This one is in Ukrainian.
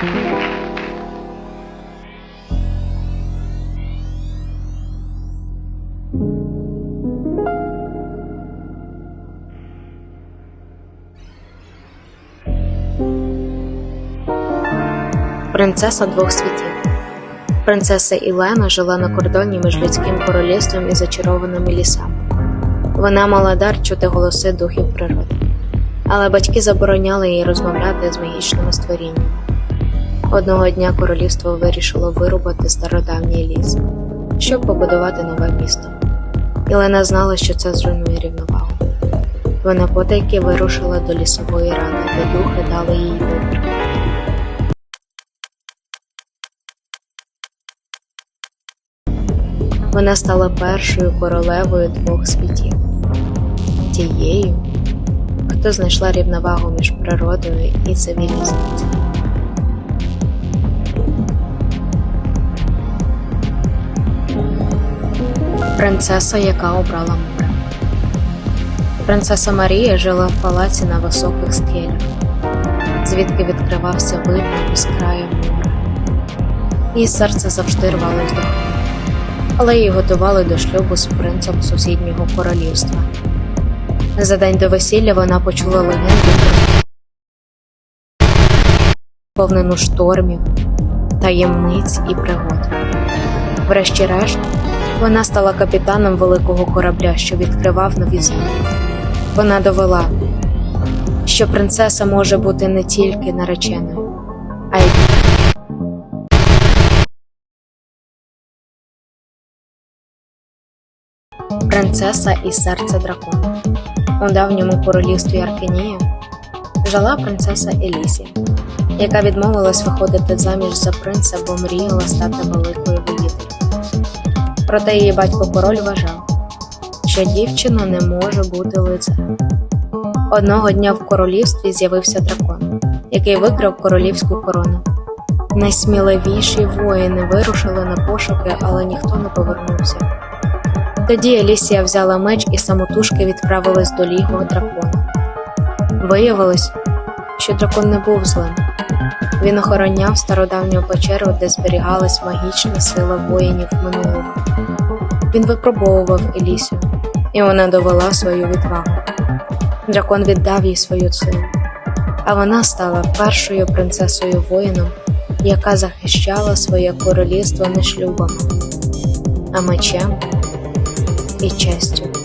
Принцеса двох світів. Принцеса Ілена жила на кордоні між людським королівством і зачарованими лісами. Вона мала дар чути голоси духів природи, але батьки забороняли їй розмовляти з магічними створіннями. Одного дня королівство вирішило вирубати стародавній ліс, щоб побудувати нове місто. Ілена знала, що це зруйнує рівновагу. Вона потайки вирушила до лісової ради, де духи дали їй вибір. Вона стала першою королевою двох світів, тією, хто знайшла рівновагу між природою і цивілізацією. Принцеса, яка обрала море. Принцеса Марія жила в палаці на високих скелях, звідки відкривався вид на безкрає море. Її серце завжди рвалось до гори але її готували до шлюбу з принцем сусіднього королівства. За день до весілля вона почула легенду повнену штормів, таємниць і пригод. Врешті-решт, вона стала капітаном великого корабля, що відкривав нові землі. Вона довела, що принцеса може бути не тільки нареченою, а й Принцеса і серце дракона. У давньому королівстві Аркенія жила принцеса Елісія, яка відмовилась виходити заміж за принца, бо мріяла стати великою воїтелем. Проте її батько король вважав, що дівчина не може бути лицарем. Одного дня в королівстві з'явився дракон, який викрав королівську корону. Найсміливіші воїни вирушили на пошуки, але ніхто не повернувся. Тоді Елісія взяла меч і самотужки відправилась до лігу дракона. Виявилось, що дракон не був злим. Він охороняв стародавню печеру, де зберігалась магічна сила воїнів минулого. Він випробовував Елісію, і вона довела свою відвагу. Дракон віддав їй свою силу, а вона стала першою принцесою воїном, яка захищала своє королівство не шлюбом, а мечем і честю.